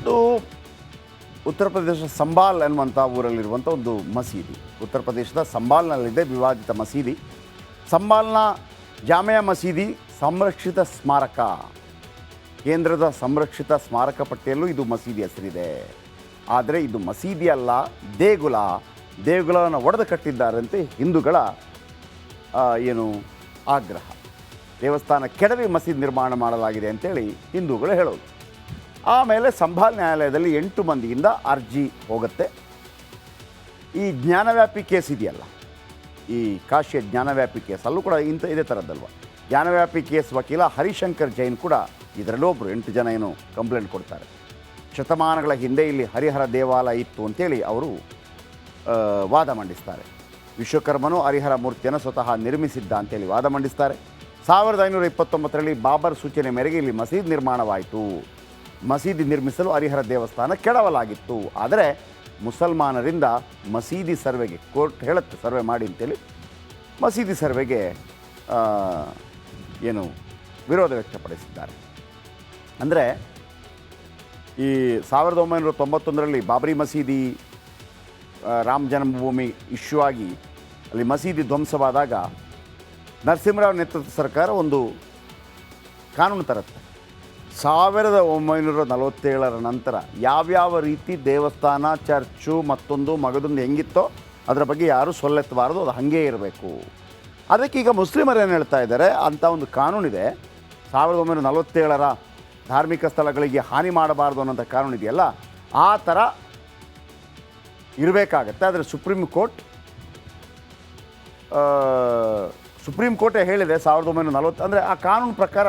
ಇದು ಉತ್ತರ ಪ್ರದೇಶದ ಸಂಬಾಲ್ ಅನ್ನುವಂಥ ಊರಲ್ಲಿರುವಂಥ ಒಂದು ಮಸೀದಿ. ಉತ್ತರ ಪ್ರದೇಶದ ಸಂಬಾಲ್ನಲ್ಲಿದೆ ವಿವಾದಿತ ಮಸೀದಿ. ಸಂಬಾಲ್ನ ಜಾಮಯ ಮಸೀದಿ ಸಂರಕ್ಷಿತ ಸ್ಮಾರಕ. ಕೇಂದ್ರದ ಸಂರಕ್ಷಿತ ಸ್ಮಾರಕ ಪಟ್ಟಿಯಲ್ಲೂ ಇದು ಮಸೀದಿ ಹೆಸರಿದೆ. ಆದರೆ ಇದು ಮಸೀದಿ ಅಲ್ಲ, ದೇಗುಲ. ದೇಗುಲವನ್ನು ಒಡೆದು ಕಟ್ಟಿದ್ದಾರಂತೆ ಹಿಂದೂಗಳ ಏನು ಆಗ್ರಹ. ದೇವಸ್ಥಾನ ಕೆಡವಿ ಮಸೀದಿ ನಿರ್ಮಾಣ ಮಾಡಲಾಗಿದೆ ಅಂತೇಳಿ ಹಿಂದೂಗಳು ಹೇಳೋದು. ಆಮೇಲೆ ಸಂಭಾಲ್ ನ್ಯಾಯಾಲಯದಲ್ಲಿ ಎಂಟು ಮಂದಿಯಿಂದ ಅರ್ಜಿ ಹೋಗುತ್ತೆ. ಈ ಜ್ಞಾನವ್ಯಾಪಿ ಕೇಸ್ ಇದೆಯಲ್ಲ? ಈ ಕಾಶಿಯ ಜ್ಞಾನವ್ಯಾಪಿ ಕೇಸ್ ಅಲ್ಲೂ ಕೂಡ ಇಂಥ ಇದೇ ಥರದ್ದಲ್ವ? ಜ್ಞಾನವ್ಯಾಪಿ ಕೇಸ್ ವಕೀಲ ಹರಿಶಂಕರ್ ಜೈನ್ ಕೂಡ ಇದರಲ್ಲೊಬ್ಬರು ಎಂಟು ಜನ ಏನು ಕಂಪ್ಲೇಂಟ್ ಕೊಡ್ತಾರೆ. ಶತಮಾನಗಳ ಹಿಂದೆ ಇಲ್ಲಿ ಹರಿಹರ ದೇವಾಲಯ ಇತ್ತು ಅಂತೇಳಿ ಅವರು ವಾದ ಮಂಡಿಸ್ತಾರೆ. ವಿಶ್ವಕರ್ಮನು ಹರಿಹರ ಮೂರ್ತಿಯನ್ನು ಸ್ವತಃ ನಿರ್ಮಿಸಿದ್ದ ಅಂತೇಳಿ ವಾದ ಮಂಡಿಸ್ತಾರೆ. ಸಾವಿರದ ಐನೂರ ಇಪ್ಪತ್ತೊಂಬತ್ತರಲ್ಲಿ ಬಾಬರ್ ಸೂಚನೆ ಮೇರೆಗೆ ಇಲ್ಲಿ ಮಸೀದಿ ನಿರ್ಮಾಣವಾಯಿತು. ಮಸೀದಿ ನಿರ್ಮಿಸಲು ಹರಿಹರ ದೇವಸ್ಥಾನ ಕೆಡವಲಾಗಿತ್ತು. ಆದರೆ ಮುಸಲ್ಮಾನರಿಂದ ಮಸೀದಿ ಸರ್ವೆಗೆ ಕೋರ್ಟ್ ಹೇಳುತ್ತೆ, ಸರ್ವೆ ಮಾಡಿ ಅಂತೇಳಿ. ಮಸೀದಿ ಸರ್ವೆಗೆ ಏನು ವಿರೋಧ ವ್ಯಕ್ತಪಡಿಸಿದ್ದಾರೆ. ಅಂದರೆ ಈ ಸಾವಿರದ ಒಂಬೈನೂರ ತೊಂಬತ್ತೊಂದರಲ್ಲಿ ಬಾಬರಿ ಮಸೀದಿ ರಾಮ ಜನ್ಮಭೂಮಿ ಇಶ್ಯೂ ಆಗಿ ಅಲ್ಲಿ ಮಸೀದಿ ಧ್ವಂಸವಾದಾಗ ನರಸಿಂಹರಾವ್ ನೇತೃತ್ವ ಸರ್ಕಾರ ಒಂದು ಕಾನೂನು ತರುತ್ತೆ. ಸಾವಿರದ ಒಂಬೈನೂರ ನಲವತ್ತೇಳರ ನಂತರ ಯಾವ್ಯಾವ ರೀತಿ ದೇವಸ್ಥಾನ, ಚರ್ಚು ಮತ್ತೊಂದು ಮಗದೊಂದು ಹೆಂಗಿತ್ತೋ ಅದರ ಬಗ್ಗೆ ಯಾರೂ ಸೊಲ್ಲೆತ್ತಬಾರದು, ಅದು ಹಾಗೇ ಇರಬೇಕು. ಅದಕ್ಕೆ ಈಗ ಮುಸ್ಲಿಮರು ಏನು ಹೇಳ್ತಾ ಇದ್ದಾರೆ ಅಂಥ ಒಂದು ಕಾನೂನಿದೆ. ಸಾವಿರದ ಒಂಬೈನೂರ ನಲವತ್ತೇಳರ ಧಾರ್ಮಿಕ ಸ್ಥಳಗಳಿಗೆ ಹಾನಿ ಮಾಡಬಾರ್ದು ಅನ್ನೋಂಥ ಕಾನೂನು ಇದೆಯಲ್ಲ, ಆ ಥರ ಇರಬೇಕಾಗತ್ತೆ. ಆದರೆ ಸುಪ್ರೀಂ ಕೋರ್ಟ್ ಸುಪ್ರೀಂ ಕೋರ್ಟೇ ಹೇಳಿದೆ ಸಾವಿರದ ಒಂಬೈನೂರ ನಲವತ್ತು, ಅಂದರೆ ಆ ಕಾನೂನು ಪ್ರಕಾರ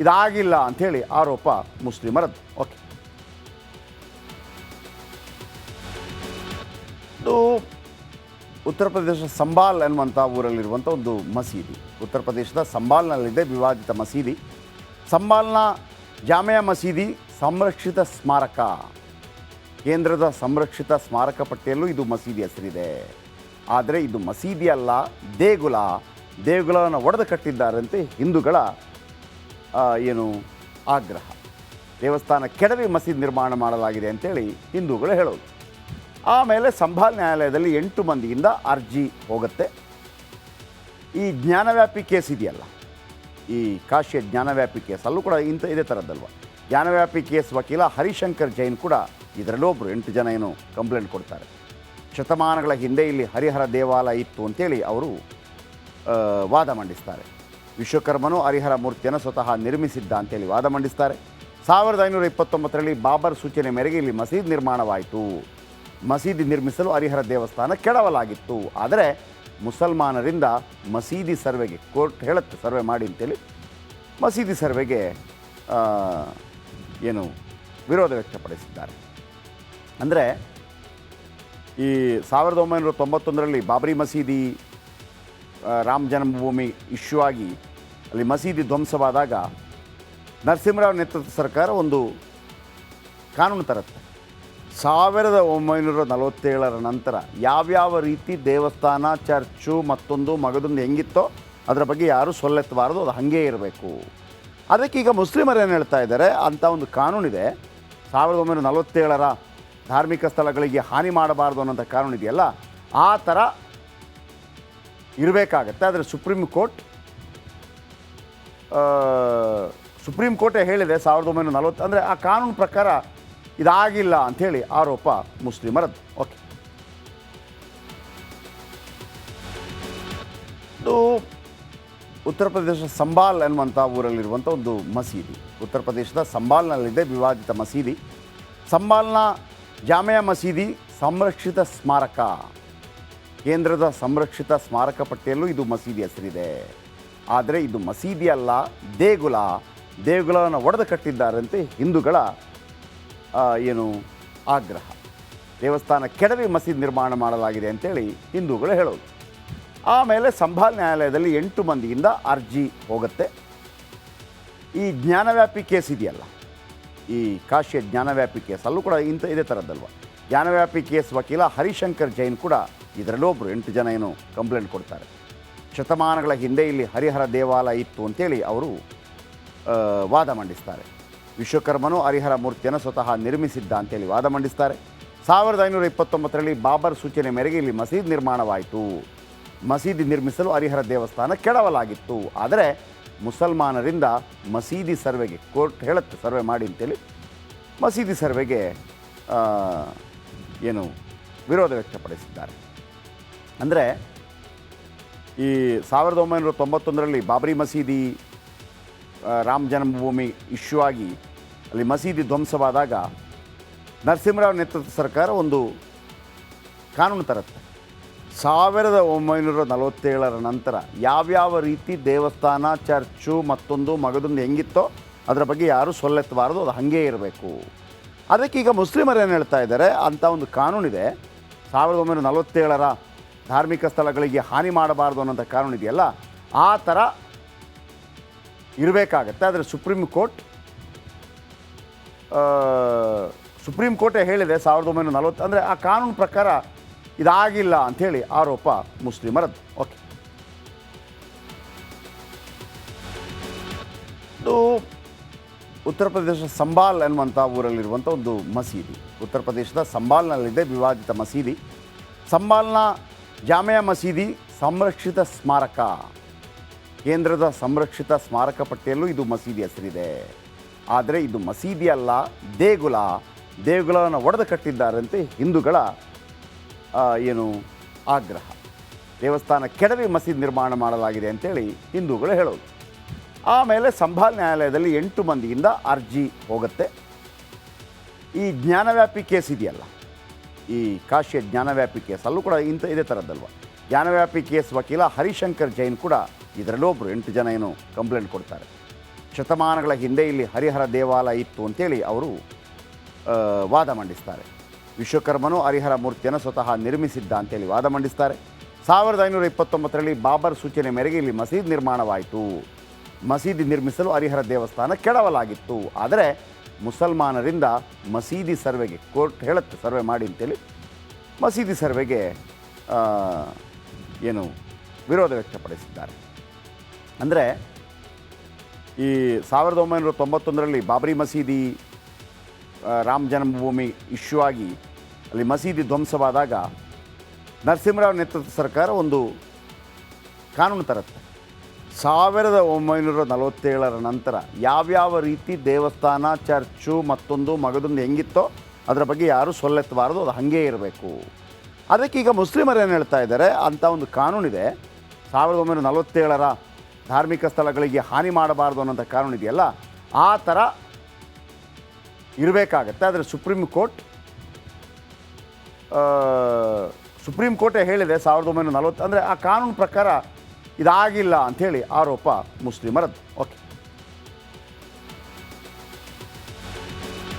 ಇದಾಗಿಲ್ಲ ಅಂಥೇಳಿ ಆರೋಪ ಮುಸ್ಲಿಮರದ್ದು. ಓಕೆ. ಇದು ಉತ್ತರ ಪ್ರದೇಶದ ಸಂಬಾಲ್ ಅನ್ನುವಂಥ ಊರಲ್ಲಿರುವಂಥ ಒಂದು ಮಸೀದಿ. ಉತ್ತರ ಪ್ರದೇಶದ ಸಂಬಾಲ್ನಲ್ಲಿದೆ ವಿವಾದಿತ ಮಸೀದಿ. ಸಂಬಾಲ್ನ ಜಾಮಯ ಮಸೀದಿ ಸಂರಕ್ಷಿತ ಸ್ಮಾರಕ. ಕೇಂದ್ರದ ಸಂರಕ್ಷಿತ ಸ್ಮಾರಕ ಪಟ್ಟಿಯಲ್ಲೂ ಇದು ಮಸೀದಿ ಹೆಸರಿದೆ. ಆದರೆ ಇದು ಮಸೀದಿ ಅಲ್ಲ, ದೇಗುಲ. ದೇಗುಲವನ್ನು ಒಡೆದು ಕಟ್ಟಿದ್ದಾರಂತೆ ಹಿಂದೂಗಳ ಏನು, ಆಗ್ರಹ. ದೇವಸ್ಥಾನ ಕೆಡವಿ ಮಸೀದಿ ನಿರ್ಮಾಣ ಮಾಡಲಾಗಿದೆ ಅಂತೇಳಿ ಹಿಂದೂಗಳು ಹೇಳೋದು. ಆಮೇಲೆ ಸಂಭಾಲ್ ನ್ಯಾಯಾಲಯದಲ್ಲಿ ಎಂಟು ಮಂದಿಯಿಂದ ಅರ್ಜಿ ಹೋಗುತ್ತೆ. ಈ ಜ್ಞಾನವ್ಯಾಪಿ ಕೇಸ್ ಇದೆಯಲ್ಲ, ಈ ಕಾಶಿಯ ಜ್ಞಾನವ್ಯಾಪಿ ಕೇಸ್ ಅಲ್ಲೂ ಕೂಡ ಇಂಥ ಇದೇ ಥರದ್ದಲ್ವ? ಜ್ಞಾನವ್ಯಾಪಿ ಕೇಸ್ ವಕೀಲ ಹರಿಶಂಕರ್ ಜೈನ್ ಕೂಡ ಇದರಲ್ಲೊಬ್ಬರು ಎಂಟು ಜನ ಏನು ಕಂಪ್ಲೇಂಟ್ ಕೊಡ್ತಾರೆ. ಶತಮಾನಗಳ ಹಿಂದೆ ಇಲ್ಲಿ ಹರಿಹರ ದೇವಾಲಯ ಇತ್ತು ಅಂತೇಳಿ ಅವರು ವಾದ ಮಂಡಿಸ್ತಾರೆ. ವಿಶ್ವಕರ್ಮನು ಹರಿಹರ ಮೂರ್ತಿಯನ್ನು ಸ್ವತಃ ನಿರ್ಮಿಸಿದ್ದ ಅಂತೇಳಿ ವಾದ ಮಂಡಿಸ್ತಾರೆ. ಸಾವಿರದ ಐನೂರ ಇಪ್ಪತ್ತೊಂಬತ್ತರಲ್ಲಿ ಬಾಬರ್ ಸೂಚನೆ ಮೇರೆಗೆ ಇಲ್ಲಿ ಮಸೀದಿ ನಿರ್ಮಾಣವಾಯಿತು. ಮಸೀದಿ ನಿರ್ಮಿಸಲು ಹರಿಹರ ದೇವಸ್ಥಾನ ಕೆಡವಲಾಗಿತ್ತು. ಆದರೆ ಮುಸಲ್ಮಾನರಿಂದ ಮಸೀದಿ ಸರ್ವೆಗೆ ಕೋರ್ಟ್ ಹೇಳುತ್ತೆ, ಸರ್ವೆ ಮಾಡಿ ಅಂತೇಳಿ. ಮಸೀದಿ ಸರ್ವೆಗೆ ಏನು ವಿರೋಧ ವ್ಯಕ್ತಪಡಿಸಿದ್ದಾರೆ. ಅಂದರೆ ಈ ಸಾವಿರದ ಒಂಬೈನೂರ ತೊಂಬತ್ತೊಂದರಲ್ಲಿ ಬಾಬರಿ ಮಸೀದಿ ರಾಮ ಜನ್ಮಭೂಮಿ ಇಶ್ಯೂ ಆಗಿ ಅಲ್ಲಿ ಮಸೀದಿ ಧ್ವಂಸವಾದಾಗ ನರಸಿಂಹರಾವ್ ನೇತೃತ್ವದ ಸರ್ಕಾರ ಒಂದು ಕಾನೂನು ತರುತ್ತೆ. ಸಾವಿರದ ಒಂಬೈನೂರ ನಲವತ್ತೇಳರ ನಂತರ ಯಾವ್ಯಾವ ರೀತಿ ದೇವಸ್ಥಾನ, ಚರ್ಚು, ಮತ್ತೊಂದು ಮಗದೊಂದು ಹೆಂಗಿತ್ತೋ ಅದರ ಬಗ್ಗೆ ಯಾರೂ ಸೊಲ್ಲೆತ್ತಬಾರದು, ಅದು ಹಾಗೇ ಇರಬೇಕು. ಅದಕ್ಕೆ ಈಗ ಮುಸ್ಲಿಮರು ಏನು ಹೇಳ್ತಾ ಇದ್ದಾರೆ ಅಂಥ ಒಂದು ಕಾನೂನಿದೆ ಸಾವಿರದ ಒಂಬೈನೂರ ನಲವತ್ತೇಳರ ಧಾರ್ಮಿಕ ಸ್ಥಳಗಳಿಗೆ ಹಾನಿ ಮಾಡಬಾರ್ದು ಅನ್ನೋಂಥ ಕಾನೂನಿದೆಯಲ್ಲ ಆ ಥರ ಇರಬೇಕಾಗತ್ತೆ. ಆದರೆ ಸುಪ್ರೀಂ ಕೋರ್ಟ್ ಸುಪ್ರೀಂ ಕೋರ್ಟೇ ಹೇಳಿದೆ ಸಾವಿರದ ಒಂಬೈನೂರ ನಲವತ್ತು ಅಂದರೆ ಆ ಕಾನೂನು ಪ್ರಕಾರ ಇದಾಗಿಲ್ಲ ಅಂಥೇಳಿ ಆರೋಪ ಮುಸ್ಲಿಮರದ್ದು. ಓಕೆ. ಇದು ಉತ್ತರ ಪ್ರದೇಶದ ಸಂಬಾಲ್ ಅನ್ನುವಂಥ ಊರಲ್ಲಿರುವಂಥ ಒಂದು ಮಸೀದಿ. ಉತ್ತರ ಪ್ರದೇಶದ ಸಂಬಾಲ್ನಲ್ಲಿದೆ ವಿವಾದಿತ ಮಸೀದಿ. ಸಂಬಾಲ್ನ ಜಾಮಯ ಮಸೀದಿ ಸಂರಕ್ಷಿತ ಸ್ಮಾರಕ. ಕೇಂದ್ರದ ಸಂರಕ್ಷಿತ ಸ್ಮಾರಕ ಪಟ್ಟಿಯಲ್ಲೂ ಇದು ಮಸೀದಿ ಹೆಸರಿದೆ. ಆದರೆ ಇದು ಮಸೀದಿ ಅಲ್ಲ, ದೇಗುಲ. ದೇಗುಲವನ್ನು ಒಡೆದು ಕಟ್ಟಿದ್ದಾರಂತೆ ಹಿಂದೂಗಳ ಏನು ಆಗ್ರಹ. ದೇವಸ್ಥಾನ ಕೆಡವಿ ಮಸೀದಿ ನಿರ್ಮಾಣ ಮಾಡಲಾಗಿದೆ ಅಂತೇಳಿ ಹಿಂದೂಗಳು ಹೇಳೋದು. ಆಮೇಲೆ ಸಂಭಾಲ್ ನ್ಯಾಯಾಲಯದಲ್ಲಿ ಎಂಟು ಮಂದಿಯಿಂದ ಅರ್ಜಿ ಹೋಗುತ್ತೆ. ಈ ಜ್ಞಾನವ್ಯಾಪಿ ಕೇಸ್ ಇದೆಯಲ್ಲ, ಈ ಕಾಶಿಯ ಜ್ಞಾನವ್ಯಾಪಿ ಕೇಸ್ ಅಲ್ಲೂ ಕೂಡ ಇಂಥ ಇದೇ ಥರದ್ದಲ್ವ. ಜ್ಞಾನವ್ಯಾಪಿ ಕೇಸ್ ವಕೀಲ ಹರಿಶಂಕರ್ ಜೈನ್ ಕೂಡ ಇದರಲ್ಲೊಬ್ಬರು ಎಂಟು ಜನ ಏನು ಕಂಪ್ಲೇಂಟ್ ಕೊಡ್ತಾರೆ. ಶತಮಾನಗಳ ಹಿಂದೆ ಇಲ್ಲಿ ಹರಿಹರ ದೇವಾಲಯ ಇತ್ತು ಅಂತೇಳಿ ಅವರು ವಾದ ಮಂಡಿಸ್ತಾರೆ. ವಿಶ್ವಕರ್ಮನು ಹರಿಹರ ಮೂರ್ತಿಯನ್ನು ಸ್ವತಃ ನಿರ್ಮಿಸಿದ್ದ ಅಂತೇಳಿ ವಾದ ಮಂಡಿಸ್ತಾರೆ. ಸಾವಿರದ ಐನೂರ ಇಪ್ಪತ್ತೊಂಬತ್ತರಲ್ಲಿ ಬಾಬರ್ ಸೂಚನೆ ಮೇರೆಗೆ ಇಲ್ಲಿ ಮಸೀದಿ ನಿರ್ಮಾಣವಾಯಿತು. ಮಸೀದಿ ನಿರ್ಮಿಸಲು ಹರಿಹರ ದೇವಸ್ಥಾನ ಕೆಡವಲಾಗಿತ್ತು. ಆದರೆ ಮುಸಲ್ಮಾನರಿಂದ ಮಸೀದಿ ಸರ್ವೆಗೆ, ಕೋರ್ಟ್ ಹೇಳುತ್ತೆ ಸರ್ವೆ ಮಾಡಿ ಅಂತೇಳಿ ಮಸೀದಿ ಸರ್ವೆಗೆ ಏನು ವಿರೋಧ ವ್ಯಕ್ತಪಡಿಸಿದ್ದಾರೆ. ಅಂದರೆ ಈ ಸಾವಿರದ ಒಂಬೈನೂರ ತೊಂಬತ್ತೊಂದರಲ್ಲಿ ಬಾಬರಿ ಮಸೀದಿ ರಾಮ ಜನ್ಮಭೂಮಿ ಇಶ್ಯೂ ಆಗಿ ಅಲ್ಲಿ ಮಸೀದಿ ಧ್ವಂಸವಾದಾಗ ನರಸಿಂಹರಾವ್ ನೇತೃತ್ವದ ಸರ್ಕಾರ ಒಂದು ಕಾನೂನು ತರುತ್ತೆ. ಸಾವಿರದ ಒಂಬೈನೂರ ನಲವತ್ತೇಳರ ನಂತರ ಯಾವ್ಯಾವ ರೀತಿ ದೇವಸ್ಥಾನ, ಚರ್ಚು, ಮತ್ತೊಂದು ಮಗದೊಂದು ಹೆಂಗಿತ್ತೋ ಅದರ ಬಗ್ಗೆ ಯಾರೂ ಸೊಲ್ಲೆತ್ತಬಾರದು, ಅದು ಹಾಗೇ ಇರಬೇಕು. ಅದಕ್ಕೆ ಈಗ ಮುಸ್ಲಿಮರು ಏನು ಹೇಳ್ತಾ ಇದ್ದಾರೆ ಅಂಥ ಒಂದು ಕಾನೂನಿದೆ. ಸಾವಿರದ ಒಂಬೈನೂರ ನಲವತ್ತೇಳರ ಧಾರ್ಮಿಕ ಸ್ಥಳಗಳಿಗೆ ಹಾನಿ ಮಾಡಬಾರ್ದು ಅನ್ನೋಂಥ ಕಾರಣ ಇದೆಯಲ್ಲ, ಆ ಥರ ಇರಬೇಕಾಗತ್ತೆ. ಆದರೆ ಸುಪ್ರೀಂ ಕೋರ್ಟ್ ಸುಪ್ರೀಂ ಕೋರ್ಟೇ ಹೇಳಿದೆ ಸಾವಿರದ ಒಂಬೈನೂರ ನಲವತ್ತು, ಅಂದರೆ ಆ ಕಾನೂನು ಪ್ರಕಾರ ಇದಾಗಿಲ್ಲ ಅಂಥೇಳಿ ಆರೋಪ ಮುಸ್ಲಿಮರದ್ದು. ಓಕೆ. ಇದು ಉತ್ತರ ಪ್ರದೇಶದ ಸಂಬಾಲ್ ಎನ್ನುವಂಥ ಊರಲ್ಲಿರುವಂಥ ಒಂದು ಮಸೀದಿ. ಉತ್ತರ ಪ್ರದೇಶದ ಸಂಬಾಲ್ನಲ್ಲಿದೆ ವಿವಾದಿತ ಮಸೀದಿ. ಸಂಬಾಲ್ನ ಜಾಮಿಯಾ ಮಸೀದಿ ಸಂರಕ್ಷಿತ ಸ್ಮಾರಕ. ಕೇಂದ್ರದ ಸಂರಕ್ಷಿತ ಸ್ಮಾರಕ ಪಟ್ಟಿಯಲ್ಲೂ ಇದು ಮಸೀದಿ ಹೆಸರಿದೆ. ಆದರೆ ಇದು ಮಸೀದಿ ಅಲ್ಲ, ದೇಗುಲ. ದೇಗುಲವನ್ನು ಒಡೆದು ಕಟ್ಟಿದ್ದಾರಂತೆ ಹಿಂದೂಗಳ ಏನು ಆಗ್ರಹ. ದೇವಸ್ಥಾನ ಕೆಡವಿ ಮಸೀದಿ ನಿರ್ಮಾಣ ಮಾಡಲಾಗಿದೆ ಅಂತೇಳಿ ಹಿಂದೂಗಳು ಹೇಳೋದು. ಆಮೇಲೆ ಸಂಭಾಲ್ ನ್ಯಾಯಾಲಯದಲ್ಲಿ ಎಂಟು ಮಂದಿಯಿಂದ ಅರ್ಜಿ ಹೋಗುತ್ತೆ. ಈ ಜ್ಞಾನವ್ಯಾಪಿ ಕೇಸ್ ಇದೆಯಲ್ಲ ಈ ಕಾಶಿಯ ಜ್ಞಾನವ್ಯಾಪಿ ಕೇಸ್ ಅಲ್ಲೂ ಕೂಡ ಇಂಥ ಇದೇ ಥರದ್ದಲ್ವ? ಜ್ಞಾನವ್ಯಾಪಿ ಕೇಸ್ ವಕೀಲ ಹರಿಶಂಕರ್ ಜೈನ್ ಕೂಡ ಇದರಲ್ಲೊಬ್ಬರು ಎಂಟು ಜನ ಏನು ಕಂಪ್ಲೇಂಟ್ ಕೊಡ್ತಾರೆ. ಶತಮಾನಗಳ ಹಿಂದೆ ಇಲ್ಲಿ ಹರಿಹರ ದೇವಾಲಯ ಇತ್ತು ಅಂತೇಳಿ ಅವರು ವಾದ ಮಂಡಿಸ್ತಾರೆ. ವಿಶ್ವಕರ್ಮನು ಹರಿಹರ ಮೂರ್ತಿಯನ್ನು ಸ್ವತಃ ನಿರ್ಮಿಸಿದ್ದ ಅಂತೇಳಿ ವಾದ ಮಂಡಿಸ್ತಾರೆ. ಸಾವಿರದ ಐನೂರ ಇಪ್ಪತ್ತೊಂಬತ್ತರಲ್ಲಿ ಬಾಬರ್ ಸೂಚನೆ ಮೇರೆಗೆ ಇಲ್ಲಿ ಮಸೀದಿ ನಿರ್ಮಾಣವಾಯಿತು. ಮಸೀದಿ ನಿರ್ಮಿಸಲು ಹರಿಹರ ದೇವಸ್ಥಾನ ಕೆಡವಲಾಗಿತ್ತು. ಆದರೆ ಮುಸಲ್ಮಾನರಿಂದ ಮಸೀದಿ ಸರ್ವೆಗೆ, ಕೋರ್ಟ್ ಹೇಳುತ್ತೆ, ಸರ್ವೆ ಮಾಡಿ ಅಂತೇಳಿ. ಮಸೀದಿ ಸರ್ವೆಗೆ ಏನು ವಿರೋಧ ವ್ಯಕ್ತಪಡಿಸಿದ್ದಾರೆ. ಅಂದರೆ ಈ ಸಾವಿರದ ಒಂಬೈನೂರ ತೊಂಬತ್ತೊಂದರಲ್ಲಿ ಬಾಬರಿ ಮಸೀದಿ ರಾಮ ಜನ್ಮಭೂಮಿ ಇಶ್ಯೂ ಆಗಿ ಅಲ್ಲಿ ಮಸೀದಿ ಧ್ವಂಸವಾದಾಗ ನರಸಿಂಹರಾವ್ ನೇತೃತ್ವದ ಸರ್ಕಾರ ಒಂದು ಕಾನೂನು ತರುತ್ತೆ. ಸಾವಿರದ ಒಂಬೈನೂರ ನಲವತ್ತೇಳರ ನಂತರ ಯಾವ್ಯಾವ ರೀತಿ ದೇವಸ್ಥಾನ, ಚರ್ಚು ಮತ್ತೊಂದು ಮಗದೊಂದು ಹೆಂಗಿತ್ತೋ ಅದರ ಬಗ್ಗೆ ಯಾರೂ ಸೊಲ್ಲೆತ್ತಬಾರದು, ಅದು ಹಾಗೇ ಇರಬೇಕು. ಅದಕ್ಕೆ ಈಗ ಮುಸ್ಲಿಮರು ಏನು ಹೇಳ್ತಾ ಇದ್ದಾರೆ ಅಂಥ ಒಂದು ಕಾನೂನಿದೆ. ಸಾವಿರದ ಒಂಬೈನೂರ ನಲವತ್ತೇಳರ ಧಾರ್ಮಿಕ ಸ್ಥಳಗಳಿಗೆ ಹಾನಿ ಮಾಡಬಾರ್ದು ಅನ್ನೋಂಥ ಕಾನೂನು ಇದೆಯಲ್ಲ, ಆ ಥರ ಇರಬೇಕಾಗತ್ತೆ. ಆದರೆ ಸುಪ್ರೀಂ ಕೋರ್ಟ್ ಸುಪ್ರೀಂ ಕೋರ್ಟೇ ಹೇಳಿದೆ ಸಾವಿರದ ಒಂಬೈನೂರ ನಲವತ್ತು, ಅಂದರೆ ಆ ಕಾನೂನು ಪ್ರಕಾರ ಇದಾಗಿಲ್ಲ ಅಂಥೇಳಿ ಆರೋಪ ಮುಸ್ಲಿಮರದ್ದು. ಓಕೆ